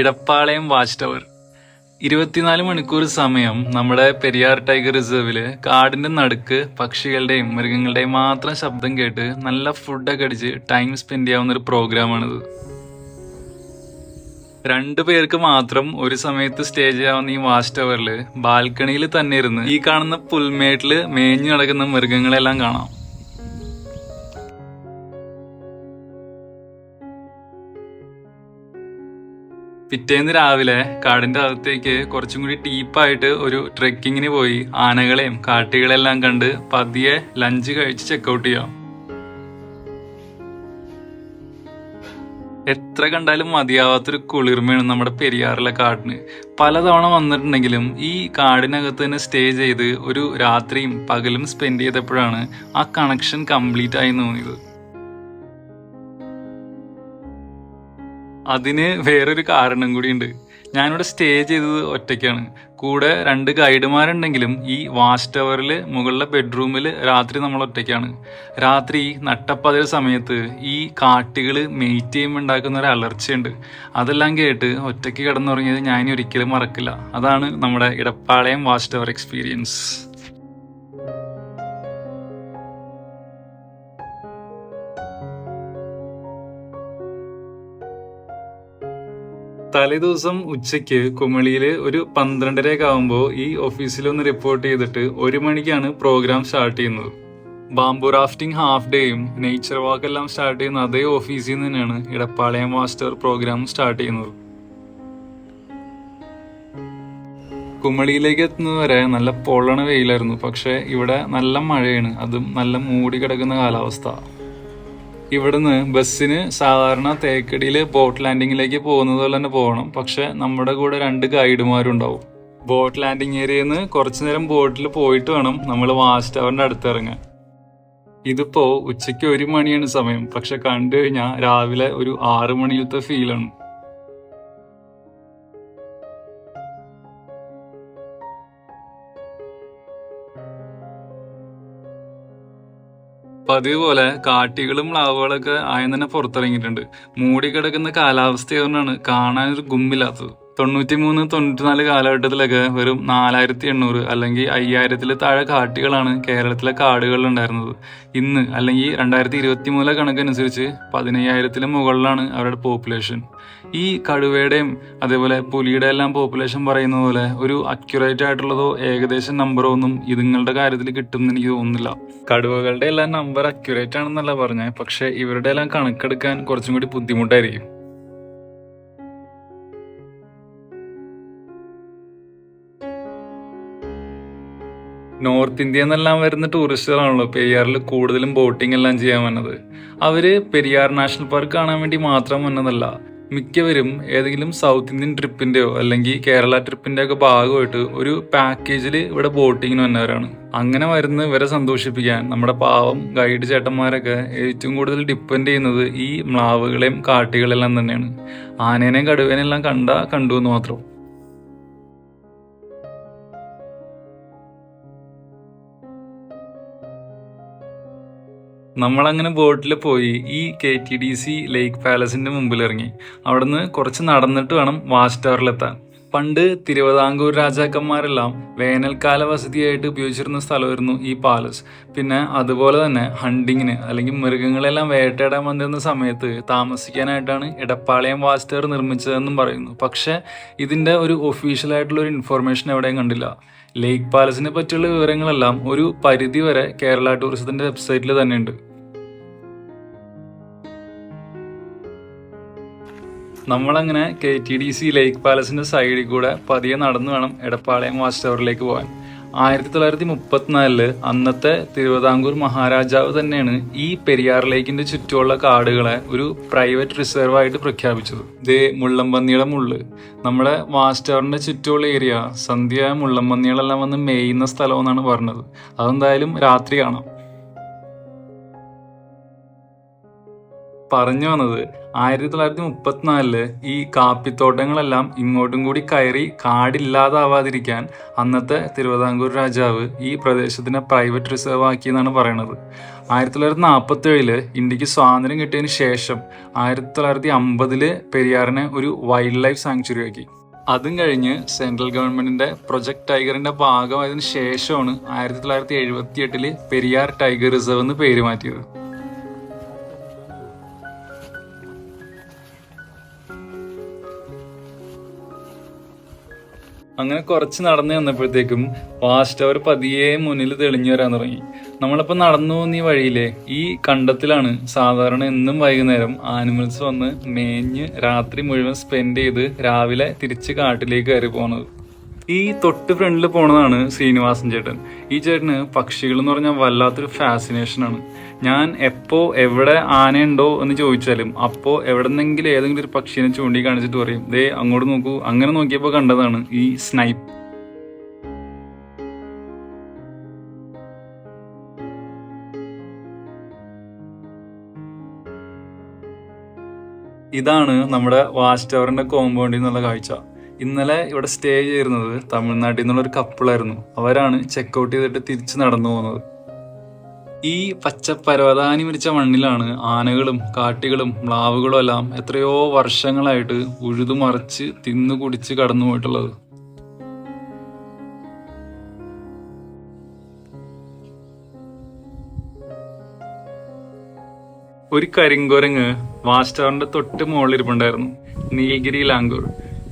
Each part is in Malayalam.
Edappalayam watch tower. ഇരുപത്തിനാല് മണിക്കൂർ സമയം നമ്മുടെ പെരിയാർ ടൈഗർ റിസർവിൽ കാടിന്റെ നടുക്ക് പക്ഷികളുടെയും മൃഗങ്ങളുടെയും മാത്രം ശബ്ദം കേട്ട് നല്ല ഫുഡൊക്കെ അടിച്ച് ടൈം സ്പെൻഡ് ചെയ്യാവുന്ന ഒരു പ്രോഗ്രാമാണിത് രണ്ടു പേർക്ക് മാത്രം ഒരു സമയത്ത് സ്റ്റേ ചെയ്യാവുന്ന ഈ വാച്ച് ടവറിൽ ബാൽക്കണിയിൽ തന്നെ ഇരുന്ന് ഈ കാണുന്ന പുൽമേട്ടിൽ മേഞ്ഞു നടക്കുന്ന മൃഗങ്ങളെല്ലാം കാണാം. പിറ്റേന്ന് രാവിലെ കാടിന്റെ അകത്തേക്ക് കുറച്ചും കൂടി ടീപ്പായിട്ട് ഒരു ട്രെക്കിങ്ങിന് പോയി ആനകളെയും കാട്ടികളെല്ലാം കണ്ട് പതിയെ ലഞ്ച് കഴിച്ച് ചെക്കൗട്ട് ചെയ്യാം. എത്ര കണ്ടാലും മതിയാവാത്തൊരു കുളിർമയാണ് നമ്മുടെ പെരിയാറിലെ കാടിന്. പലതവണ വന്നിട്ടുണ്ടെങ്കിലും ഈ കാടിനകത്ത് തന്നെ സ്റ്റേ ചെയ്ത് ഒരു രാത്രിയും പകലും സ്പെൻഡ് ചെയ്തപ്പോഴാണ് ആ കണക്ഷൻ കംപ്ലീറ്റ് ആയി തോന്നിയത്. അതിന് വേറൊരു കാരണം കൂടിയുണ്ട്. ഞാനിവിടെ സ്റ്റേ ചെയ്തത് ഒറ്റയ്ക്കാണ്. കൂടെ രണ്ട് ഗൈഡുമാരുണ്ടെങ്കിലും ഈ വാച്ച് ടവറിൽ മുകളിലെ ബെഡ്റൂമിൽ രാത്രി നമ്മൾ ഒറ്റയ്ക്കാണ്. രാത്രി നട്ടപ്പതിൽ സമയത്ത് ഈ കാട്ടികൾ മെയ്റ്റ് ചെയ്യുമ്പോൾ ഉണ്ടാക്കുന്ന ഒരു അലർച്ചയുണ്ട്. അതെല്ലാം കേട്ട് ഒറ്റയ്ക്ക് കിടന്നുറങ്ങിയത് ഞാൻ ഒരിക്കലും മറക്കില്ല. അതാണ് നമ്മുടെ ഇടപ്പാളയം വാച്ച് ടവർ എക്സ്പീരിയൻസ് തലേദിവസം ഉച്ചയ്ക്ക് കുമളിയിൽ ഒരു പന്ത്രണ്ടരയൊക്കെ ആകുമ്പോൾ ഈ ഓഫീസിലൊന്ന് റിപ്പോർട്ട് ചെയ്തിട്ട് ഒരു മണിക്കാണ് പ്രോഗ്രാം സ്റ്റാർട്ട് ചെയ്യുന്നത്. ബാംബു റാഫ്റ്റിംഗ് ഹാഫ് ഡേയും നേച്ചർ വാക്ക് എല്ലാം സ്റ്റാർട്ട് ചെയ്യുന്ന അതേ ഓഫീസിൽ നിന്ന് തന്നെയാണ് ഇടപ്പാളയം മാസ്റ്റർ പ്രോഗ്രാം സ്റ്റാർട്ട് ചെയ്യുന്നത്. കുമളിയിലേക്ക് എത്തുന്നത് വരെ നല്ല പൊള്ളണ വെയിലായിരുന്നു. പക്ഷേ ഇവിടെ നല്ല മഴയാണ്. അതും നല്ല മൂടി കിടക്കുന്ന കാലാവസ്ഥ. ഇവിടുന്ന് ബസ്സിന് സാധാരണ തേക്കടിയിൽ ബോട്ട് ലാൻഡിങ്ങിലേക്ക് പോകുന്നത് പോലെ തന്നെ പോകണം. പക്ഷെ നമ്മുടെ കൂടെ രണ്ട് ഗൈഡുമാരും ഉണ്ടാവും ബോട്ട് ലാൻഡിങ് ഏരിയയിൽ നിന്ന് കുറച്ചു നേരം ബോട്ടിൽ പോയിട്ട് വേണം നമ്മൾ വാച്ച് ടവറിന്റെ അടുത്ത് ഇറങ്ങാൻ. ഇതിപ്പോൾ ഉച്ചയ്ക്ക് ഒരു മണിയാണ് സമയം. പക്ഷെ കണ്ടു കഴിഞ്ഞാൽ രാവിലെ ഒരു ആറ് മണിയിലത്തെ ഫീലാണ് പതിവ് പോലെ കാട്ടികളും പ്ലാവുകളൊക്കെ ആയം തന്നെ പുറത്തിറങ്ങിയിട്ടുണ്ട്. മൂടിക്കിടക്കുന്ന കാലാവസ്ഥ കാണാൻ ഒരു ഗുമ്മില്ലാത്തത് തൊണ്ണൂറ്റി മൂന്ന് തൊണ്ണൂറ്റിനാല് കാലഘട്ടത്തിലൊക്കെ വെറും നാലായിരത്തി എണ്ണൂറ് അല്ലെങ്കിൽ അയ്യായിരത്തിൽ താഴെ കാട്ടികളാണ് കേരളത്തിലെ കാടുകളിൽ ഉണ്ടായിരുന്നത് ഇന്ന് അല്ലെങ്കിൽ രണ്ടായിരത്തി ഇരുപത്തി മൂന്നിലെ കണക്കനുസരിച്ച് പതിനയ്യായിരത്തിന് മുകളിലാണ് അവരുടെ പോപ്പുലേഷൻ. ഈ കടുവയുടെയും അതേപോലെ പുലിയുടെ എല്ലാം പോപ്പുലേഷൻ പറയുന്ന പോലെ ഒരു അക്യുറേറ്റ് ആയിട്ടുള്ളതോ ഏകദേശം നമ്പറോ ഒന്നും ഇതുങ്ങളുടെ കാര്യത്തിൽ കിട്ടുമെന്ന് എനിക്ക് തോന്നുന്നില്ല. കടുവകളുടെ എല്ലാം നമ്പർ അക്യുറേറ്റ് ആണെന്നല്ല പറഞ്ഞത്. പക്ഷേ ഇവരുടെ എല്ലാം കണക്കെടുക്കാൻ കുറച്ചും കൂടി ബുദ്ധിമുട്ടായിരിക്കും. നോർത്ത് ഇന്ത്യയിൽ നിന്നെല്ലാം വരുന്ന ടൂറിസ്റ്റുകളാണല്ലോ. പെരിയാറിൽ കൂടുതലും ബോട്ടിംഗ് എല്ലാം ചെയ്യാൻ വന്നത്. അവർ പെരിയാർ നാഷണൽ പാർക്ക് കാണാൻ വേണ്ടി മാത്രം വന്നതല്ല. മിക്കവരും ഏതെങ്കിലും സൗത്ത് ഇന്ത്യൻ ട്രിപ്പിന്റെയോ അല്ലെങ്കിൽ കേരള ട്രിപ്പിന്റെ ഒക്കെ ഭാഗമായിട്ട് ഒരു പാക്കേജിൽ ഇവിടെ ബോട്ടിങ്ങിന് വന്നവരാണ്. അങ്ങനെ വരുന്ന ഇവരെ സന്തോഷിപ്പിക്കാൻ നമ്മുടെ പാവം ഗൈഡ് ചേട്ടന്മാരൊക്കെ ഏറ്റവും കൂടുതൽ ഡിപ്പെൻഡ് ചെയ്യുന്നത് ഈ മ്ലാവുകളെയും കാട്ടികളെല്ലാം തന്നെയാണ്. ആനേനെയും കടുവേനെല്ലാം കണ്ട കണ്ടു എന്ന് മാത്രം. നമ്മളങ്ങനെ ബോട്ടിൽ പോയി ഈ K T D C lake പാലസിന്റെ മുമ്പിൽ ഇറങ്ങി അവിടുന്ന് കുറച്ച് നടന്നിട്ട് വേണം വാച്ച് ടവറിലെത്താൻ പണ്ട് തിരുവിതാംകൂർ രാജാക്കന്മാരെല്ലാം വേനൽക്കാല വസതിയായിട്ട് ഉപയോഗിച്ചിരുന്ന സ്ഥലമായിരുന്നു ഈ പാലസ് പിന്നെ അതുപോലെ തന്നെ ഹണ്ടിങ്ങിന് അല്ലെങ്കിൽ മൃഗങ്ങളെല്ലാം വേട്ടയിടാൻ വന്നിരുന്ന സമയത്ത് താമസിക്കാനായിട്ടാണ് ഇടപ്പാളയം ടവർ നിർമ്മിച്ചതെന്നും പറയുന്നു. പക്ഷേ ഇതിന്റെ ഒരു ഒഫീഷ്യൽ ആയിട്ടുള്ള ഒരു ഇൻഫർമേഷൻ എവിടെയും കണ്ടില്ല. ലേക്ക് പാലസിനെ പറ്റിയുള്ള വിവരങ്ങളെല്ലാം ഒരു പരിധി വരെ കേരള ടൂറിസത്തിന്റെ വെബ്സൈറ്റിൽ തന്നെ ഉണ്ട് നമ്മളങ്ങനെ K T D C lake പാലസിന്റെ സൈഡിൽ കൂടെ പതിയെ നടന്നു വേണം എടപ്പാളയം വാച്ച് ടവറിലേക്ക് പോകാൻ. ആയിരത്തി തൊള്ളായിരത്തി മുപ്പത്തിനാലിൽ അന്നത്തെ തിരുവിതാംകൂർ മഹാരാജാവ് തന്നെയാണ് ഈ പെരിയാർ ലേക്കിന്റെ ചുറ്റുമുള്ള കാടുകളെ ഒരു പ്രൈവറ്റ് റിസർവ് ആയിട്ട് പ്രഖ്യാപിച്ചത്. ദേ മുള്ളംപന്നിയുടെ മുള്ള്. നമ്മുടെ വാസ്റ്റവറിന്റെ ചുറ്റുമുള്ള ഏരിയ സന്ധ്യ മുള്ളംപന്നികളെല്ലാം വന്ന് മേയുന്ന സ്ഥലം എന്നാണ് പറഞ്ഞത്. അതെന്തായാലും രാത്രി കാണാം. പറഞ്ഞു വന്നത് ആയിരത്തി തൊള്ളായിരത്തി മുപ്പത്തിനാലിൽ ഈ കാപ്പിത്തോട്ടങ്ങളെല്ലാം ഇങ്ങോട്ടും കൂടി കയറി കാടില്ലാതാവാതിരിക്കാൻ അന്നത്തെ തിരുവിതാംകൂർ രാജാവ് ഈ പ്രദേശത്തിനെ പ്രൈവറ്റ് റിസർവ് ആക്കിയെന്നാണ് പറയണത്. ആയിരത്തി തൊള്ളായിരത്തി നാൽപ്പത്തി ഏഴിൽ ഇന്ത്യയ്ക്ക് സ്വാതന്ത്ര്യം കിട്ടിയതിന് ശേഷം ആയിരത്തി തൊള്ളായിരത്തി അമ്പതിൽ പെരിയാറിനെ ഒരു വൈൽഡ് ലൈഫ് സാങ്ച്വറി ആക്കി. അതും കഴിഞ്ഞ് സെൻട്രൽ ഗവൺമെന്റിന്റെ പ്രൊജക്ട് ടൈഗറിന്റെ ഭാഗമായതിനു ശേഷമാണ് ആയിരത്തി തൊള്ളായിരത്തി എഴുപത്തി എട്ടിൽ പെരിയാർ ടൈഗർ റിസർവ് എന്ന് പേര് മാറ്റിയത്. അങ്ങനെ കുറച്ച് നടന്നു വന്നപ്പോഴത്തേക്കും ഫാസ്റ്റ് ടവർ പതിയെ മുന്നിൽ തെളിഞ്ഞു വരാൻ തുടങ്ങി. നമ്മളിപ്പോൾ നടന്നു പോകുന്ന ഈ വഴിയിലെ ഈ കണ്ടത്തിലാണ് സാധാരണ എന്നും വൈകുന്നേരം ആനിമൽസ് വന്ന് മേഞ്ഞ് രാത്രി മുഴുവൻ സ്പെൻഡ് ചെയ്ത് രാവിലെ തിരിച്ച് കാട്ടിലേക്ക് കയറി പോകുന്നത് ഈ തൊട്ട് ഫ്രണ്ടിൽ പോണതാണ് ശ്രീനിവാസൻ ചേട്ടൻ. ഈ ചേട്ടന് പക്ഷികൾ എന്ന് പറഞ്ഞാൽ വല്ലാത്തൊരു ഫാസിനേഷനാണ് ഞാൻ എപ്പോ എവിടെ ആനയുണ്ടോ എന്ന് ചോദിച്ചാലും അപ്പോ എവിടെന്നെങ്കിലും ഏതെങ്കിലും ഒരു പക്ഷീനെ ചൂണ്ടി കാണിച്ചിട്ട് പറയും ദേ അങ്ങോട്ട് നോക്കൂ. അങ്ങനെ നോക്കിയപ്പോൾ കണ്ടതാണ് ഈ സ്നൈപ്പ് ഇതാണ് നമ്മുടെ വാച്ച് ടവറിന്റെ കോമ്പൗണ്ടിൽ നിന്നുള്ള കാഴ്ച. ഇന്നലെ ഇവിടെ സ്റ്റേ ചെയ്തിരുന്നത് തമിഴ്നാട്ടിൽ നിന്നുള്ള ഒരു കപ്പിളായിരുന്നു അവരാണ് ചെക്കൗട്ട് ചെയ്തിട്ട് തിരിച്ച് നടന്നു പോകുന്നത് ഈ പച്ച പരവതാനി വിരിച്ച മണ്ണിലാണ് ആനകളും കാട്ടികളും മ്ലാവുകളും എല്ലാം എത്രയോ വർഷങ്ങളായിട്ട് ഉഴുതു മറിച്ച് തിന്നു കുടിച്ച് കടന്നു പോയിട്ടുള്ളത് ഒരു കരിങ്കുരങ്ങ് വാസ്റ്റാറിന്റെ തൊട്ട് മുകളിൽ ഇരിപ്പുണ്ടായിരുന്നു. നീലഗിരി ലാംഗൂർ.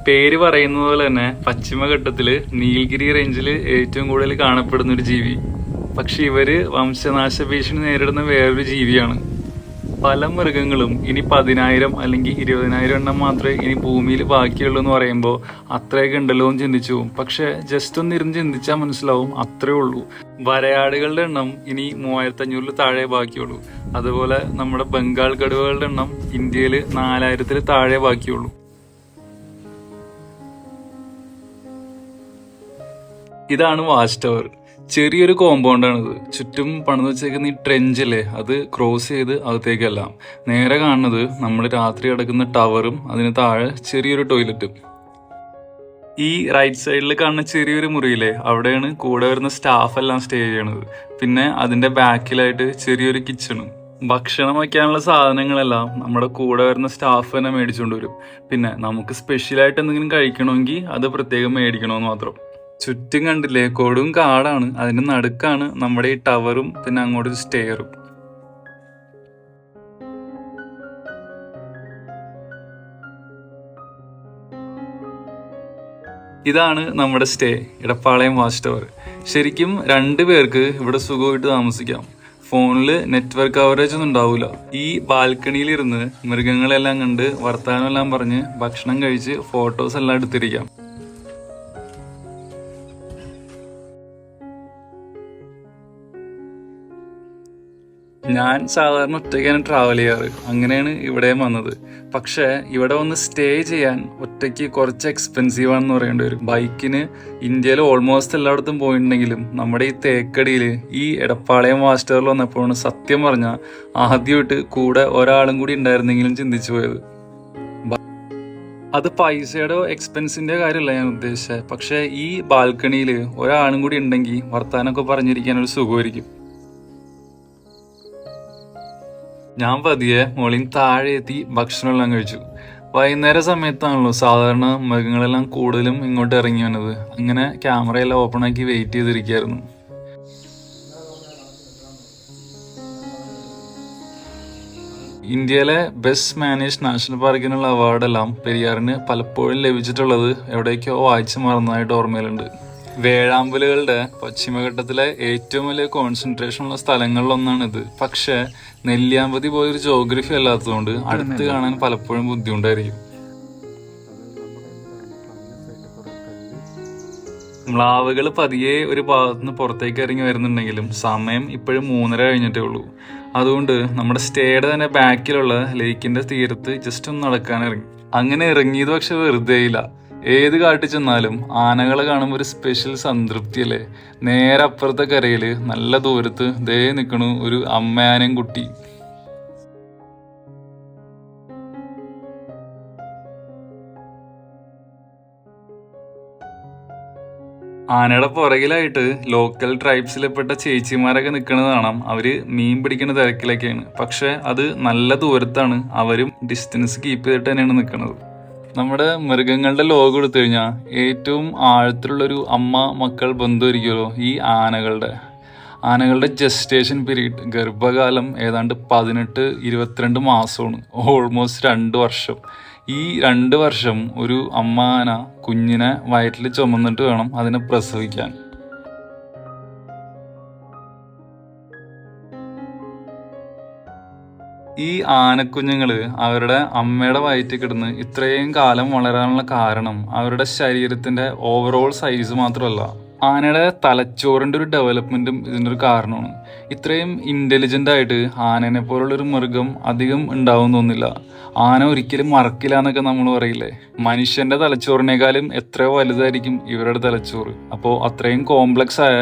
പേര് പറയുന്നത് പോലെ തന്നെ പശ്ചിമഘട്ടത്തിൽ നീൽഗിരി റേഞ്ചിൽ ഏറ്റവും കൂടുതൽ കാണപ്പെടുന്ന ഒരു ജീവി. പക്ഷെ ഇവർ വംശനാശ ഭീഷണി നേരിടുന്ന വേറൊരു ജീവിയാണ്. പല മൃഗങ്ങളും ഇനി പതിനായിരം അല്ലെങ്കിൽ ഇരുപതിനായിരം എണ്ണം മാത്രമേ ഇനി ഭൂമിയിൽ ബാക്കിയുള്ളൂ എന്ന് പറയുമ്പോൾ അത്രയൊക്കെ ഉണ്ടല്ലോ എന്ന് ചിന്തിച്ചു. പോകും പക്ഷെ ജസ്റ്റ് ഒന്ന് ഇരുന്ന് ചിന്തിച്ചാൽ മനസ്സിലാവും അത്രേ ഉള്ളൂ. വരയാടുകളുടെ എണ്ണം ഇനി മൂവായിരത്തി അഞ്ഞൂറിൽ താഴെ ബാക്കിയുള്ളൂ. അതുപോലെ നമ്മുടെ ബംഗാൾ കടുവകളുടെ എണ്ണം ഇന്ത്യയിൽ നാലായിരത്തിൽ താഴെ ബാക്കിയുള്ളൂ. ഇതാണ് വാച്ച് ടവർ. ചെറിയൊരു കോമ്പൗണ്ടാണിത് ചുറ്റും പണിത് വെച്ചേക്കുന്ന ഈ ട്രെഞ്ചല്ലേ അത് ക്രോസ് ചെയ്ത് അകത്തേക്കല്ല. നേരെ കാണുന്നത് നമ്മൾ രാത്രി കിടക്കുന്ന ടവറും അതിന് താഴെ ചെറിയൊരു ടോയ്ലറ്റും ഈ റൈറ്റ് സൈഡിൽ കാണുന്ന ചെറിയൊരു മുറിയില്ലേ അവിടെയാണ് കൂടെ വരുന്ന സ്റ്റാഫ് എല്ലാം സ്റ്റേ ചെയ്യണത്. പിന്നെ അതിന്റെ ബാക്കിലായിട്ട് ചെറിയൊരു കിച്ചണും ഭക്ഷണം വയ്ക്കാനുള്ള സാധനങ്ങളെല്ലാം നമ്മുടെ കൂടെ വരുന്ന സ്റ്റാഫ് തന്നെ മേടിച്ചുകൊണ്ട് വരും. പിന്നെ നമുക്ക് സ്പെഷ്യലായിട്ട് എന്തെങ്കിലും കഴിക്കണമെങ്കിൽ അത് പ്രത്യേകം മേടിക്കണമെന്ന് മാത്രം. ചുറ്റും കണ്ടില്ലേ? കൊടും കാടാണ്. അതിന്റെ നടുക്കാണ് നമ്മുടെ ഈ ടവറും പിന്നെ അങ്ങോട്ടൊരു സ്റ്റെയറും. ഇതാണ് നമ്മുടെ സ്റ്റേ ഇടപ്പാളയം വാച്ച് ടവർ. ശരിക്കും രണ്ടു പേർക്ക് ഇവിടെ സുഖമായിട്ട് താമസിക്കാം. ഫോണിൽ നെറ്റ്വർക്ക് കവറേജ് ഒന്നും ഉണ്ടാവില്ല ഈ ബാൽക്കണിയിൽ ഇരുന്ന് മൃഗങ്ങളെല്ലാം കണ്ട് വർത്താനം എല്ലാം പറഞ്ഞ് ഭക്ഷണം കഴിച്ച് ഫോട്ടോസ് എല്ലാം എടുത്തിരിക്കാം. ഞാൻ സാധാരണ ഒറ്റയ്ക്കാണ് ട്രാവൽ ചെയ്യാറ്. അങ്ങനെയാണ് ഇവിടെയും വന്നത്. പക്ഷേ ഇവിടെ വന്ന് സ്റ്റേ ചെയ്യാൻ ഒറ്റയ്ക്ക് കുറച്ച് എക്സ്പെൻസീവ് ആണെന്ന് പറയേണ്ടി വരും. ബൈക്കിന് ഇന്ത്യയിൽ ഓൾമോസ്റ്റ് എല്ലായിടത്തും പോയിട്ടുണ്ടെങ്കിലും നമ്മുടെ ഈ തേക്കടിയിൽ ഈ എടപ്പാളയം മാസ്റ്ററിൽ വന്നപ്പോഴാണ് സത്യം പറഞ്ഞാൽ ആദ്യമായിട്ട് കൂടെ ഒരാളും കൂടി ഉണ്ടായിരുന്നെങ്കിലും ചിന്തിച്ചു പോയത്. അത് പൈസയുടെ എക്സ്പെൻസിന്റെ കാര്യമല്ല ഞാൻ ഉദ്ദേശിച്ചത്. പക്ഷേ ഈ ബാൽക്കണിയിൽ ഒരാളും കൂടി ഉണ്ടെങ്കിൽ വർത്താനൊക്കെ പറഞ്ഞിരിക്കാൻ ഒരു സുഖമായിരിക്കും. ഞാൻ പതിയെ മോളിൽ താഴെ എത്തി ഭക്ഷണമെല്ലാം കഴിച്ചു. വൈകുന്നേര സമയത്താണല്ലോ സാധാരണ മൃഗങ്ങളെല്ലാം കൂടുതലും ഇങ്ങോട്ട് ഇറങ്ങി വന്നത്. അങ്ങനെ ക്യാമറയെല്ലാം ഓപ്പൺ ആക്കി വെയിറ്റ് ചെയ്തിരിക്കുകയായിരുന്നു. ഇന്ത്യയിലെ ബെസ്റ്റ് മാനേജ് നാഷണൽ പാർക്കിനുള്ള അവാർഡെല്ലാം പെരിയാറിന് പലപ്പോഴും ലഭിച്ചിട്ടുള്ളത് എവിടേക്കോ വായിച്ചു മറന്നതായിട്ട് ഓർമ്മയിലുണ്ട്. വേഴാമ്പലുകളുടെ പശ്ചിമഘട്ടത്തിലെ ഏറ്റവും വലിയ കോൺസെൻട്രേഷൻ ഉള്ള സ്ഥലങ്ങളിലൊന്നാണിത്. പക്ഷേ നെല്ലിയാമ്പതി പോയൊരു ജോഗ്രഫി അല്ലാത്തതുകൊണ്ട് അടുത്ത് കാണാൻ പലപ്പോഴും ബുദ്ധിമുട്ടായിരിക്കും. മ്ലാവുകൾ പതിയെ ഒരു ഭാഗത്തുനിന്ന് പുറത്തേക്ക് ഇറങ്ങി വരുന്നുണ്ടെങ്കിലും സമയം ഇപ്പോഴും മൂന്നര കഴിഞ്ഞിട്ടേ ഉള്ളൂ. അതുകൊണ്ട് നമ്മുടെ സ്റ്റേയുടെ തന്നെ ബാക്കിലുള്ള ലേക്കിന്റെ തീരത്ത് ജസ്റ്റ് ഒന്ന് നടക്കാൻ ഇറങ്ങി. അങ്ങനെ ഇറങ്ങിയത് പക്ഷെ വെറുതെയില്ല. ഏത് കാട്ടിൽ ചെന്നാലും ആനകളെ കാണുമ്പോൾ ഒരു സ്പെഷ്യൽ സംതൃപ്തി അല്ലേ നേരെ അപ്പുറത്തെ കരയിൽ നല്ല ദൂരത്ത് ദേ നിൽക്കണു ഒരു അമ്മയാനയും കുട്ടി. ആനയുടെ പുറകിലായിട്ട് ലോക്കൽ ട്രൈബ്സിൽപ്പെട്ട ചേച്ചിമാരൊക്കെ നിൽക്കുന്നത് കാണാം. അവർ മീൻ പിടിക്കുന്ന തിരക്കിലൊക്കെയാണ്. പക്ഷെ അത് നല്ല ദൂരത്താണ്. അവരും ഡിസ്റ്റൻസ് കീപ്പ് ചെയ്തിട്ട് തന്നെയാണ് നിൽക്കുന്നത് നമ്മുടെ മൃഗങ്ങളുടെ ലോകം എടുത്തു കഴിഞ്ഞാൽ ഏറ്റവും ആഴത്തിലുള്ളൊരു അമ്മ മക്കൾ ബന്ധം ഇരിക്കുമല്ലോ ഈ ആനകളുടെ. ആനകളുടെ ജസ്റ്റേഷൻ പീരീഡ് ഗർഭകാലം ഏതാണ്ട് പതിനെട്ട് ഇരുപത്തിരണ്ട് മാസമാണ്. ഓൾമോസ്റ്റ് രണ്ട് വർഷം. ഈ രണ്ട് വർഷം ഒരു അമ്മ ആന കുഞ്ഞിനെ വയറ്റിൽ ചുമന്നിട്ട് വേണം അതിനെ പ്രസവിക്കാൻ. ഈ ആനക്കുഞ്ഞുങ്ങൾ അവരുടെ അമ്മയുടെ വയറ്റിൽ കിടന്ന് ഇത്രയും കാലം വളരാനുള്ള കാരണം അവരുടെ ശരീരത്തിന്റെ ഓവറോൾ സൈസ് മാത്രമല്ല. ആനയുടെ തലച്ചോറിന്റെ ഒരു ഡെവലപ്മെന്റും ഇതിന്റെ ഒരു കാരണമാണ്. ഇത്രയും ഇന്റലിജന്റ് ആയിട്ട് ആനനെ പോലുള്ളൊരു മൃഗം അധികം ഉണ്ടാവും തോന്നില്ല ആന ഒരിക്കലും മറക്കില്ല എന്നൊക്കെ നമ്മൾ പറയില്ലേ? മനുഷ്യന്റെ തലച്ചോറിനേക്കാളും എത്രയോ വലുതായിരിക്കും ഇവരുടെ തലച്ചോറ്. അപ്പോൾ അത്രയും കോംപ്ലക്സ് ആയ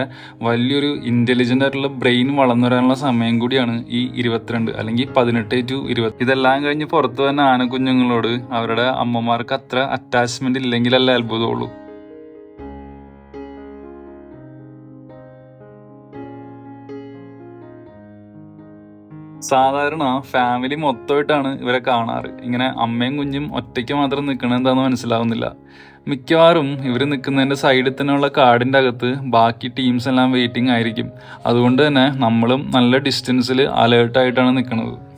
വലിയൊരു ഇന്റലിജന്റ് ആയിട്ടുള്ള ബ്രെയിൻ വളർന്നു വരാനുള്ള സമയം കൂടിയാണ് ഈ ഇരുപത്തിരണ്ട് അല്ലെങ്കിൽ പതിനെട്ട് ടു ഇരുപത്തി ഇതെല്ലാം കഴിഞ്ഞ് പുറത്തു വന്ന ആനക്കുഞ്ഞുങ്ങളോട് അവരുടെ അമ്മമാർക്ക് അത്ര അറ്റാച്ച്മെന്റ് ഇല്ലെങ്കിലല്ല അത്ഭുതമുള്ളൂ. സാധാരണ ഫാമിലി മൊത്തമായിട്ടാണ് ഇവരെ കാണാറ്. ഇങ്ങനെ അമ്മയും കുഞ്ഞും ഒറ്റയ്ക്ക് മാത്രം നിൽക്കണത് എന്താണെന്ന് മനസ്സിലാവുന്നില്ല. മിക്കവാറും ഇവർ നിൽക്കുന്നതിന്റെ സൈഡിൽ തന്നെയുള്ള കാടിന്റെ അകത്ത് ബാക്കി ടീംസ് എല്ലാം വെയിറ്റിംഗ് ആയിരിക്കും. അതുകൊണ്ട് തന്നെ നമ്മളും നല്ല ഡിസ്റ്റൻസിൽ അലേർട്ടായിട്ടാണ് നിൽക്കുന്നത്.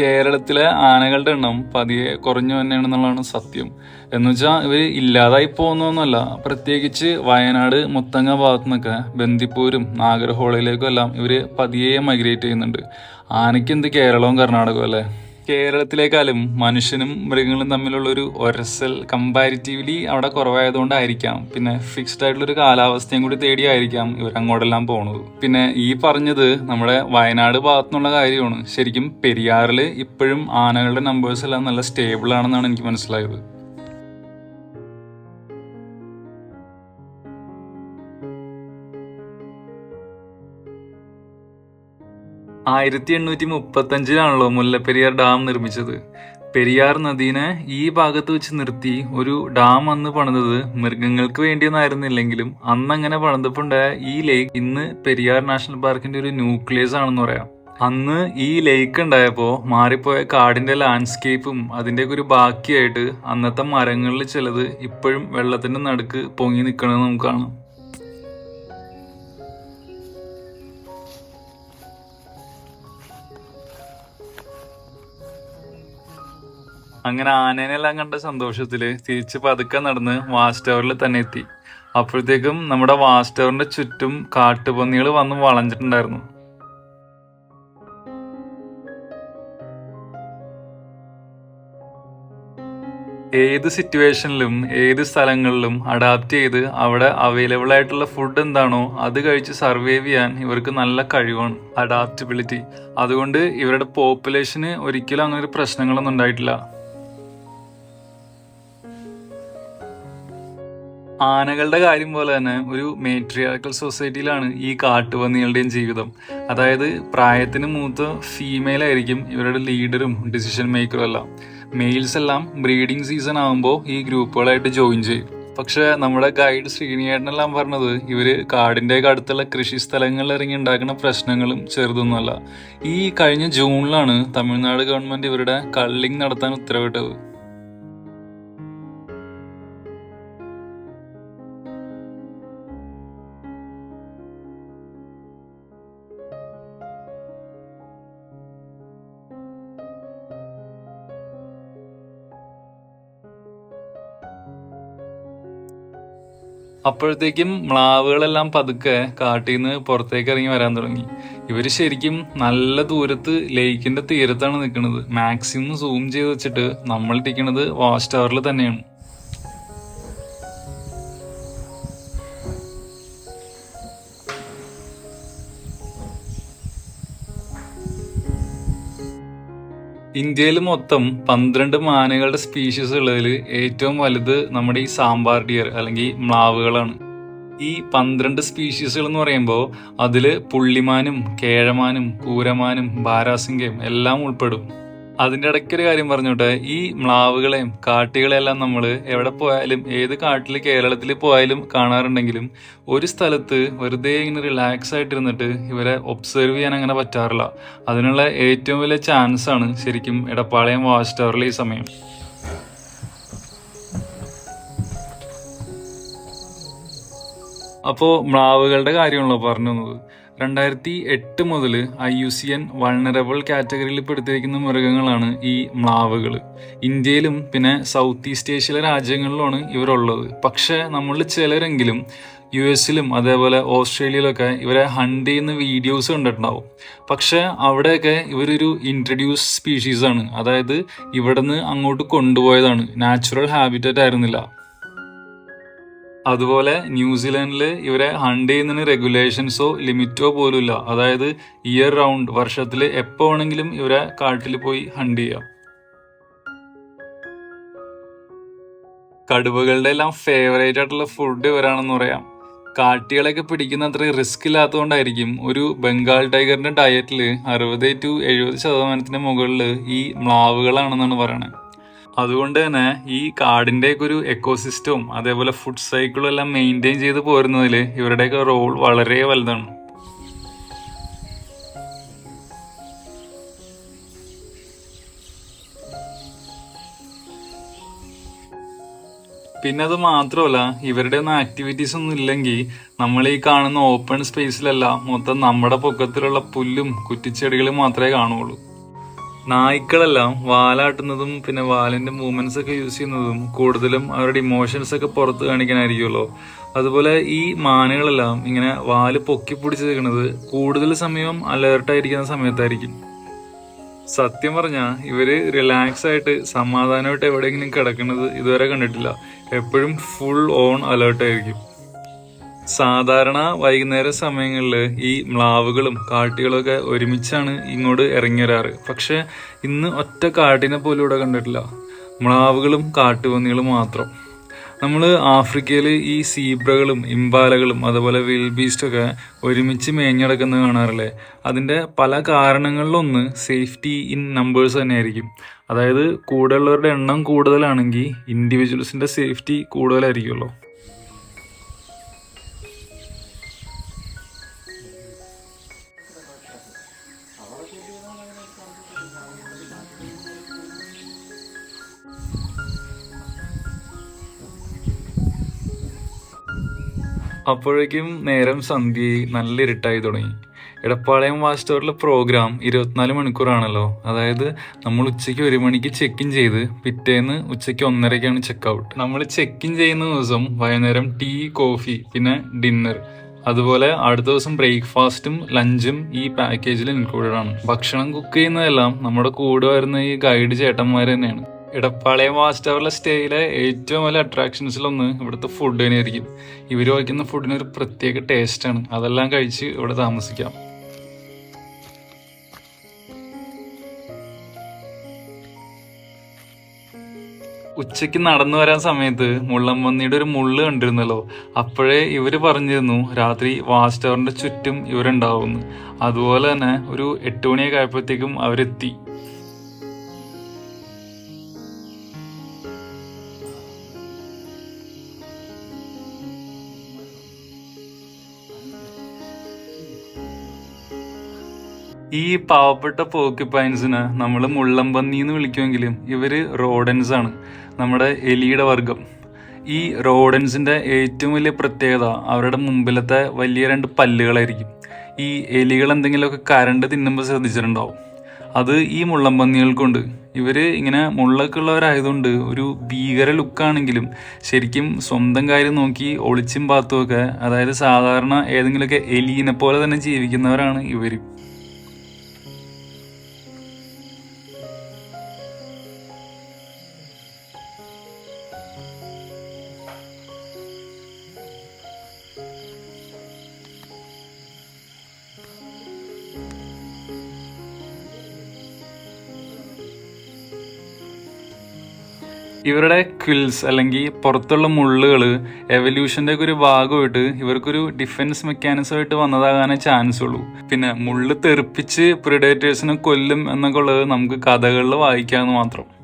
കേരളത്തിലെ ആനകളുടെ എണ്ണം പതിയെ കുറഞ്ഞു തന്നെയാണെന്നുള്ളതാണ് സത്യം. എന്ന് വെച്ചാൽ ഇവർ ഇല്ലാതായി പോകുന്നൊന്നുമല്ല പ്രത്യേകിച്ച് വയനാട് മുത്തങ്ങ ഭാഗത്തു നിന്നൊക്കെ ബന്ദിപ്പൂരും നാഗർഹോളയിലേക്കും എല്ലാം ഇവർ പതിയെ മൈഗ്രേറ്റ് ചെയ്യുന്നുണ്ട്. ആനയ്ക്ക് എന്ത് കേരളവും കർണാടകവും അല്ലേ? കേരളത്തിലേക്കാളും മനുഷ്യനും മൃഗങ്ങളും തമ്മിലുള്ള ഒരു ഒരസൽ കമ്പാരിറ്റീവ്ലി അവിടെ കുറവായതുകൊണ്ടായിരിക്കാം. പിന്നെ ഫിക്സ്ഡ് ആയിട്ടുള്ള ഒരു കാലാവസ്ഥയും കൂടി തേടിയായിരിക്കാം ഇവർ അങ്ങോട്ടെല്ലാം പോണത്. പിന്നെ ഈ പറഞ്ഞത് നമ്മുടെ വയനാട് ഭാഗത്തുനിന്നുള്ള കാര്യമാണ്. ശരിക്കും പെരിയാറിൽ ഇപ്പോഴും ആനകളുടെ നമ്പേഴ്സ് എല്ലാം നല്ല സ്റ്റേബിൾ ആണെന്നാണ് എനിക്ക് മനസ്സിലായത്. ആയിരത്തി എണ്ണൂറ്റി മുപ്പത്തഞ്ചിലാണല്ലോ മുല്ലപ്പെരിയാർ ഡാം നിർമ്മിച്ചത്. പെരിയാർ നദീനെ ഈ ഭാഗത്ത് വെച്ച് നിർത്തി ഒരു ഡാം അന്ന് പണിതത് മൃഗങ്ങൾക്ക് വേണ്ടിയൊന്നായിരുന്നില്ലെങ്കിലും അന്ന് അങ്ങനെ പണിതപ്പോണ്ടായ ഈ ലേക്ക് ഇന്ന് പെരിയാർ നാഷണൽ പാർക്കിന്റെ ഒരു ന്യൂക്ലിയസ് ആണെന്ന് പറയാം. അന്ന് ഈ ലേക്ക് ഉണ്ടായപ്പോൾ മാറിപ്പോയ കാടിന്റെ ലാൻഡ്സ്കേപ്പും അതിന്റെ ഒരു ബാക്കിയായിട്ട് അന്നത്തെ മരങ്ങളിൽ ചിലത് ഇപ്പോഴും വെള്ളത്തിന്റെ നടുക്ക് പൊങ്ങി നിൽക്കണമെന്ന് നമുക്ക് കാണാം. അങ്ങനെ ആനേനെല്ലാം കണ്ട സന്തോഷത്തിൽ തിരിച്ച് പതുക്കെ നടന്ന് വാച്ച് ടവറിൽ തന്നെ എത്തി. അപ്പോഴത്തേക്കും നമ്മുടെ വാച്ച് ടവറിന്റെ ചുറ്റും കാട്ടുപന്നികൾ വന്ന് വളഞ്ഞിട്ടുണ്ടായിരുന്നു. ഏത് സിറ്റുവേഷനിലും ഏത് സ്ഥലങ്ങളിലും അഡാപ്റ്റ് ചെയ്ത് അവിടെ അവൈലബിൾ ആയിട്ടുള്ള ഫുഡ് എന്താണോ അത് കഴിച്ച് സർവൈവ് ചെയ്യാൻ ഇവർക്ക് നല്ല കഴിവാണ് അഡാപ്റ്റബിലിറ്റി. അതുകൊണ്ട് ഇവരുടെ പോപ്പുലേഷന് ഒരിക്കലും അങ്ങനെ പ്രശ്നങ്ങളൊന്നും ഉണ്ടായിട്ടില്ല. ആനകളുടെ കാര്യം പോലെ തന്നെ ഒരു മേട്രിയാക്കൽ സൊസൈറ്റിയിലാണ് ഈ കാട്ടുപന്നികളുടെയും ജീവിതം. അതായത് പ്രായത്തിന് മൂത്ത ഫീമെയിൽ ആയിരിക്കും ഇവരുടെ ലീഡറും ഡിസിഷൻ മേക്കറും എല്ലാം. മെയിൽസ് എല്ലാം ബ്രീഡിംഗ് സീസൺ ആകുമ്പോൾ ഈ ഗ്രൂപ്പുകളായിട്ട് ജോയിൻ ചെയ്യും. പക്ഷെ നമ്മുടെ ഗൈഡ് ശ്രീനിയേട്ടനെല്ലാം പറഞ്ഞത് ഇവർ കാടിന്റെ അടുത്തുള്ള കൃഷി സ്ഥലങ്ങളിൽ ഇറങ്ങി ഉണ്ടാക്കുന്ന പ്രശ്നങ്ങളും ചെറുതൊന്നുമല്ല. ഈ കഴിഞ്ഞ ജൂണിലാണ് തമിഴ്നാട് ഗവൺമെന്റ് ഇവരുടെ കള്ളിങ് നടത്താൻ ഉത്തരവിട്ടത്. അപ്പോഴത്തേക്കും മ്ലാവുകളെല്ലാം പതുക്കെ കാട്ടിൽ നിന്ന് പുറത്തേക്ക് ഇറങ്ങി വരാൻ തുടങ്ങി. ഇവർ ശരിക്കും നല്ല ദൂരത്ത് ലേക്കിന്റെ തീരത്താണ് നിൽക്കുന്നത്. മാക്സിമം സൂം ചെയ്ത് വെച്ചിട്ട് നമ്മൾ ഇരിക്കുന്നത് വാച്ച് ടവറിൽ തന്നെയാണ്. ഇന്ത്യയിൽ മൊത്തം പന്ത്രണ്ട് മാനുകളുടെ സ്പീഷീസ് ഉള്ളതിൽ ഏറ്റവും വലുത് നമ്മുടെ ഈ സാമ്പാർ ഡിയർ അല്ലെങ്കിൽ മ്ലാവുകളാണ്. ഈ പന്ത്രണ്ട് സ്പീഷീസുകൾ എന്ന് പറയുമ്പോൾ അതിൽ പുള്ളിമാനും കേഴമാനും കൂരമാനും ബാരാസിംഗയും എല്ലാം ഉൾപ്പെടും. അതിന്റെ ഇടയ്ക്ക് ഒരു കാര്യം പറഞ്ഞോട്ടെ. ഈ മ്ലാവുകളെയും കാട്ടികളെല്ലാം നമ്മൾ എവിടെ പോയാലും ഏത് കാട്ടിൽ കേരളത്തിൽ പോയാലും കാണാറുണ്ടെങ്കിലും ഒരു സ്ഥലത്ത് വെറുതെ ഇങ്ങനെ റിലാക്സ് ആയിട്ടിരുന്നിട്ട് ഇവരെ ഒബ്സർവ് ചെയ്യാൻ അങ്ങനെ പറ്റാറില്ല. അതിനുള്ള ഏറ്റവും വലിയ ചാൻസ് ആണ് ശരിക്കും എടപ്പാളയം വാച്ച് ടവറിൽ ഈ സമയം. അപ്പോൾ മ്ലാവുകളുടെ കാര്യമാണല്ലോ പറഞ്ഞു തന്നത് രണ്ടായിരത്തി എട്ട് മുതൽ I U C N vulnerable കാറ്റഗറിയിൽ പെടുത്തിയിരിക്കുന്ന മൃഗങ്ങളാണ് ഈ മ്ലാവുകൾ. ഇന്ത്യയിലും പിന്നെ സൗത്ത് ഈസ്റ്റ് ഏഷ്യയിലെ രാജ്യങ്ങളിലുമാണ് ഇവരുള്ളത്. പക്ഷേ നമ്മളിൽ ചിലരെങ്കിലും യു എസിലും അതേപോലെ ഓസ്ട്രേലിയയിലൊക്കെ ഇവരെ ഹണ്ട് ചെയ്യുന്ന വീഡിയോസ് കണ്ടിട്ടുണ്ടാവും. പക്ഷേ അവിടെയൊക്കെ ഇവരൊരു ഇൻട്രഡ്യൂസ് സ്പീഷീസ് ആണ്. അതായത് നിന്ന് അങ്ങോട്ട് കൊണ്ടുപോയതാണ്. നാച്ചുറൽ ഹാബിറ്ററ്റ് ആയിരുന്നില്ല. അതുപോലെ ന്യൂസിലാൻഡിൽ ഇവരെ ഹണ്ട് ചെയ്യുന്നതിന് റെഗുലേഷൻസോ ലിമിറ്റോ പോലുമില്ല. അതായത് ഇയർ റൗണ്ട് വർഷത്തിൽ എപ്പോൾ വേണമെങ്കിലും ഇവരെ കാട്ടിൽ പോയി ഹണ്ട് ചെയ്യാം. കടുവകളുടെ എല്ലാം ഫേവറേറ്റ് ആയിട്ടുള്ള ഫുഡ് ഇവരാണെന്ന് പറയാം. കാട്ടികളൊക്കെ പിടിക്കുന്ന അത്ര റിസ്ക് ഇല്ലാത്തതുകൊണ്ടായിരിക്കും ഒരു ബംഗാൾ ടൈഗറിന്റെ ഡയറ്റിൽ അറുപത് ടു എഴുപത് ശതമാനത്തിന് മുകളിൽ ഈ മ്ലാവുകളാണെന്നാണ് പറയണത് അതുകൊണ്ട് തന്നെ ഈ കാടിന്റെയൊക്കെ ഒരു എക്കോസിസ്റ്റവും അതേപോലെ ഫുഡ് സൈക്കിളും എല്ലാം മെയിന്റെയിൻ ചെയ്ത് പോരുന്നതിൽ ഇവരുടെയൊക്കെ റോൾ വളരെ വലുതാണ്. പിന്നെ അത് മാത്രമല്ല ഇവരുടെ ഒന്നും ആക്ടിവിറ്റീസ് ഒന്നും ഇല്ലെങ്കിൽ നമ്മൾ ഈ കാണുന്ന ഓപ്പൺ സ്പേസിലല്ല മൊത്തം നമ്മുടെ പൊക്കത്തിലുള്ള പുല്ലും കുറ്റിച്ചെടികളും മാത്രമേ കാണുള്ളൂ. നായ്ക്കളെല്ലാം വാലാട്ടുന്നതും പിന്നെ വാലിന്റെ മൂവ്മെന്റ്സ് ഒക്കെ യൂസ് ചെയ്യുന്നതും കൂടുതലും അവരുടെ ഇമോഷൻസ് ഒക്കെ പുറത്ത് കാണിക്കാനായിരിക്കുമല്ലോ. അതുപോലെ ഈ മാനുകളെല്ലാം ഇങ്ങനെ വാൽ പൊക്കി പിടിച്ച് നിൽക്കുന്നത് കൂടുതൽ സമയം അലേർട്ടായിരിക്കുന്ന സമയത്തായിരിക്കും. സത്യം പറഞ്ഞാൽ ഇവർ റിലാക്സ് ആയിട്ട് സമാധാനമായിട്ട് എവിടെയെങ്കിലും കിടക്കുന്നത് ഇതുവരെ കണ്ടിട്ടില്ല. എപ്പോഴും ഫുൾ ഓൺ അലേർട്ടായിരിക്കും സാധാരണ വൈകുന്നേര സമയങ്ങളിൽ ഈ മ്ലാവുകളും കാട്ടികളും ഒക്കെ ഒരുമിച്ചാണ് ഇങ്ങോട്ട് ഇറങ്ങി വരാറ് പക്ഷെ ഇന്ന് ഒറ്റ കാട്ടിനെ പോലും ഇവിടെ കണ്ടിട്ടില്ല. മ്ലാവുകളും കാട്ടുപന്നികളും മാത്രം. നമ്മൾ ആഫ്രിക്കയിൽ ഈ സീബ്രകളും ഇമ്പാലകളും അതുപോലെ വിൽ ബീസ്റ്റൊക്കെ ഒരുമിച്ച് മേഞ്ഞടക്കുന്നത് കാണാറില്ലേ? അതിന്റെ പല കാരണങ്ങളിലൊന്ന് സേഫ്റ്റി ഇൻ നമ്പേഴ്സ് തന്നെയായിരിക്കും. അതായത് കൂടെയുള്ളവരുടെ എണ്ണം കൂടുതലാണെങ്കിൽ ഇൻഡിവിജ്വൽസിന്റെ സേഫ്റ്റി കൂടുതലായിരിക്കുമല്ലോ. അപ്പോഴേക്കും നേരം സന്ധ്യയായി നല്ല ഇരുട്ടായി തുടങ്ങി. എടപ്പാളയം വാച്ച് ടവറിലെ പ്രോഗ്രാം ഇരുപത്തിനാല് മണിക്കൂറാണല്ലോ. അതായത് നമ്മൾ ഉച്ചയ്ക്ക് ഒരു മണിക്ക് ചെക്ക് ഇൻ ചെയ്ത് പിറ്റേന്ന് ഉച്ചയ്ക്ക് ഒന്നരയ്ക്കാണ് ചെക്ക് ഔട്ട് നമ്മൾ ചെക്ക് ഇൻ ചെയ്യുന്ന ദിവസം വൈകുന്നേരം ടീ കോഫി പിന്നെ ഡിന്നർ അതുപോലെ അടുത്ത ദിവസം ബ്രേക്ക്ഫാസ്റ്റും ലഞ്ചും ഈ പാക്കേജിൽ ഇൻക്ലൂഡഡ് ആണ്. ഭക്ഷണം കുക്ക് ചെയ്യുന്നതെല്ലാം നമ്മുടെ കൂടെ വരുന്ന ഈ ഗൈഡ് ചേട്ടന്മാർ തന്നെയാണ്. ഇടപ്പാളയം ടവറിലെ സ്റ്റേയിലെ ഏറ്റവും വലിയ അട്രാക്ഷൻസിലൊന്ന് ഇവിടുത്തെ ഫുഡ് തന്നെയായിരിക്കും ഇവർ വയ്ക്കുന്ന ഫുഡിന് ഒരു പ്രത്യേക ടേസ്റ്റാണ് അതെല്ലാം കഴിച്ച് ഇവിടെ താമസിക്കാം. ഉച്ചയ്ക്ക് നടന്നു വരാൻ സമയത്ത് മുള്ളംപന്നിയുടെ ഒരു മുള്ള് കണ്ടിരുന്നല്ലോ. അപ്പോഴേ ഇവർ പറഞ്ഞിരുന്നു രാത്രി വാസ്റ്റവറിന്റെ ചുറ്റും ഇവരുണ്ടാവുമെന്ന്. അതുപോലെ തന്നെ ഒരു എട്ട് മണിയൊക്കെ ആയപ്പോഴത്തേക്കും അവരെത്തി. ഈ പാവപ്പെട്ട പോക്കിപ്പൈൻസിന് നമ്മൾ മുള്ളംപന്നി എന്ന് വിളിക്കുമെങ്കിലും ഇവർ റോഡൻസ് ആണ് നമ്മുടെ എലിയുടെ വർഗം ഈ റോഡൻസിന്റെ ഏറ്റവും വലിയ പ്രത്യേകത അവരുടെ മുമ്പിലത്തെ വലിയ രണ്ട് പല്ലുകളായിരിക്കും. ഈ എലികൾ എന്തെങ്കിലുമൊക്കെ കരണ്ട് തിന്നുമ്പോൾ ശ്രദ്ധിച്ചിട്ടുണ്ടാവും. അത് ഈ മുള്ളംപന്നികൾക്കുണ്ട് ഇവർ ഇങ്ങനെ മുള്ളൊക്കെ ഉള്ളവരായതുകൊണ്ട് ഒരു ഭീകര ലുക്കാണെങ്കിലും ശരിക്കും സ്വന്തം കാര്യം നോക്കി ഒളിച്ചും പാത്തുമൊക്കെ അതായത് സാധാരണ ഏതെങ്കിലുമൊക്കെ എലീനെ പോലെ തന്നെ ജീവിക്കുന്നവരാണ് ഇവർ. ഇവരുടെ ക്വിൽസ് അല്ലെങ്കിൽ പുറത്തുള്ള മുള്ളുകൾ എവല്യൂഷന്റെ ഒക്കെ ഒരു ഭാഗമായിട്ട് ഇവർക്കൊരു ഡിഫൻസ് മെക്കാനിസം ആയിട്ട് വന്നതാകാനേ ചാൻസ് ഉള്ളൂ. പിന്നെ മുള്ള് തെറിപ്പിച്ച് പ്രിഡേറ്റേഴ്സിനെ കൊല്ലും എന്നൊക്കെ ഉള്ളത് നമുക്ക് കഥകളിൽ വായിക്കാമെന്ന് മാത്രം.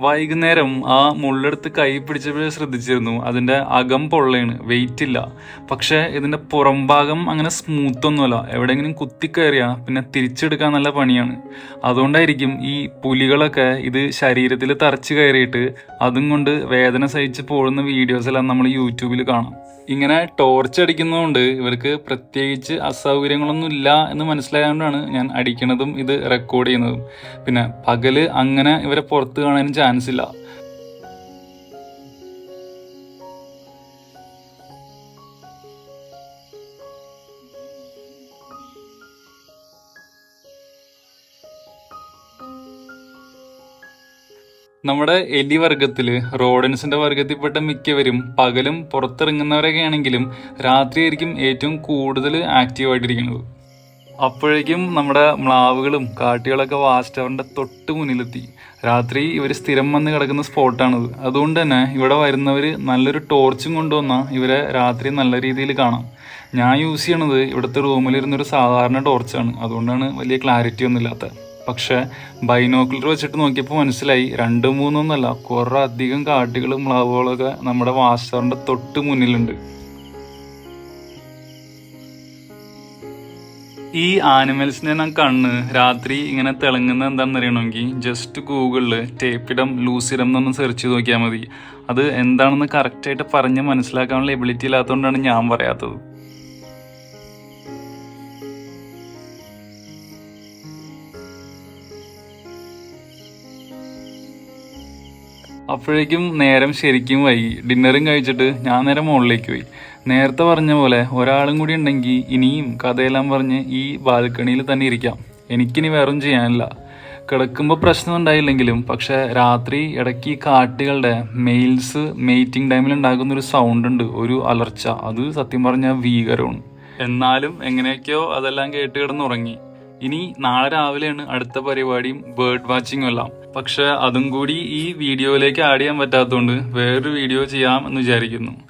വൈകുന്നേരം ആ മുള്ളെടുത്ത് കൈ പിടിച്ചപ്പോഴേ ശ്രദ്ധിച്ചിരുന്നു. അതിന്റെ അകം പൊള്ളയാണ്. വെയിറ്റ് ഇല്ല. പക്ഷേ ഇതിന്റെ പുറംഭാഗം അങ്ങനെ സ്മൂത്ത് ഒന്നുമല്ല. എവിടെയെങ്കിലും കുത്തിക്കയറിയാ പിന്നെ തിരിച്ചെടുക്കാൻ നല്ല പണിയാണ്. അതുകൊണ്ടായിരിക്കും ഈ പുലികളൊക്കെ ഇത് ശരീരത്തിൽ തറച്ച് കയറിയിട്ട് അതും കൊണ്ട് വേദന സഹിച്ച് പോകുന്ന വീഡിയോസെല്ലാം നമ്മൾ യൂട്യൂബിൽ കാണാം. ഇങ്ങനെ ടോർച്ച് അടിക്കുന്നതുകൊണ്ട് ഇവർക്ക് പ്രത്യേകിച്ച് അസൗകര്യങ്ങളൊന്നും ഇല്ല എന്ന് മനസ്സിലായതുകൊണ്ടാണ് ഞാൻ അടിക്കണതും ഇത് റെക്കോർഡ് ചെയ്യുന്നതും. പിന്നെ പകൽ അങ്ങനെ ഇവരെ പുറത്ത് കാണാനും ചാൻസ് ഇല്ല. നമ്മുടെ എലി വർഗത്തിൽ റോഡൻസിന്റെ വർഗത്തിൽപ്പെട്ട മിക്കവരും പകലും പുറത്തിറങ്ങുന്നവരൊക്കെ ആണെങ്കിലും രാത്രിയായിരിക്കും ഏറ്റവും കൂടുതൽ ആക്റ്റീവ് ആയിട്ടിരിക്കുന്നത്. അപ്പോഴേക്കും നമ്മുടെ മ്ലാവുകളും കാട്ടികളൊക്കെ വാച്ച് തൊട്ട് മുന്നിലെത്തി. രാത്രി ഇവർ സ്ഥിരം വന്ന് കിടക്കുന്ന സ്പോട്ടാണിത്. അതുകൊണ്ട് തന്നെ ഇവിടെ വരുന്നവർ നല്ലൊരു ടോർച്ചും കൊണ്ടുവന്നാൽ ഇവരെ രാത്രി നല്ല രീതിയിൽ കാണാം. ഞാൻ യൂസ് ചെയ്യണത് ഇവിടുത്തെ റൂമിലിരുന്നൊരു സാധാരണ ടോർച്ചാണ്. അതുകൊണ്ടാണ് വലിയ ക്ലാരിറ്റി ഒന്നും ഇല്ലാത്തത് പക്ഷെ ബൈനോക്കുലർ വെച്ചിട്ട് നോക്കിയപ്പോൾ മനസ്സിലായി. രണ്ട് മൂന്നൊന്നല്ല കുറേ അധികം കാട്ടുകളും മ്ലാവുകളൊക്കെ നമ്മുടെ വാസ്റ്ററിന്റെ തൊട്ട് മുന്നിലുണ്ട്. ഈ ആനിമൽസിനെ ഞാൻ കണ്ണ് രാത്രി ഇങ്ങനെ തിളങ്ങുന്ന എന്താണെന്ന് അറിയണമെങ്കിൽ ജസ്റ്റ് ഗൂഗിളിൽ ടേപ്പിടം ലൂസിഡം എന്നൊന്ന് സെർച്ച് ചെയ്ത് നോക്കിയാൽ മതി. അത് എന്താണെന്ന് കറക്റ്റായിട്ട് പറഞ്ഞ് മനസ്സിലാക്കാനുള്ള എബിലിറ്റി ഇല്ലാത്തതുകൊണ്ടാണ് ഞാൻ പറയാത്തത്. അപ്പോഴേക്കും നേരം ശരിക്കും വൈകി. ഡിന്നറും കഴിച്ചിട്ട് ഞാൻ നേരെ മുകളിലേക്ക് പോയി. നേരത്തെ പറഞ്ഞ പോലെ ഒരാളും കൂടി ഉണ്ടെങ്കിൽ ഇനിയും കഥയെല്ലാം പറഞ്ഞ് ഈ ബാൽക്കണിയിൽ തന്നെ ഇരിക്കാം. എനിക്കിനി വേറും ചെയ്യാനില്ല. കിടക്കുമ്പോൾ പ്രശ്നം ഉണ്ടായില്ലെങ്കിലും പക്ഷെ രാത്രി ഇടയ്ക്ക് ഈ കാട്ടുകളുടെ മെയിൽസ് മെയ്റ്റിംഗ് ടൈമിൽ ഉണ്ടാകുന്ന ഒരു സൗണ്ട് ഉണ്ട് ഒരു അലർച്ച. അത് സത്യം പറഞ്ഞാൽ ഭീകരമാണ്. എന്നാലും എങ്ങനെയൊക്കെയോ അതെല്ലാം കേട്ട് കിടന്നുറങ്ങി. ഇനി നാളെ രാവിലെയാണ് അടുത്ത പരിപാടിയും ബേർഡ് വാച്ചിങ്ങും എല്ലാം. പക്ഷെ അതും കൂടി ഈ വീഡിയോയിലേക്ക് ആഡ് ചെയ്യാൻ പറ്റാത്തതുകൊണ്ട് വേറൊരു വീഡിയോ ചെയ്യാം എന്ന് വിചാരിക്കുന്നു.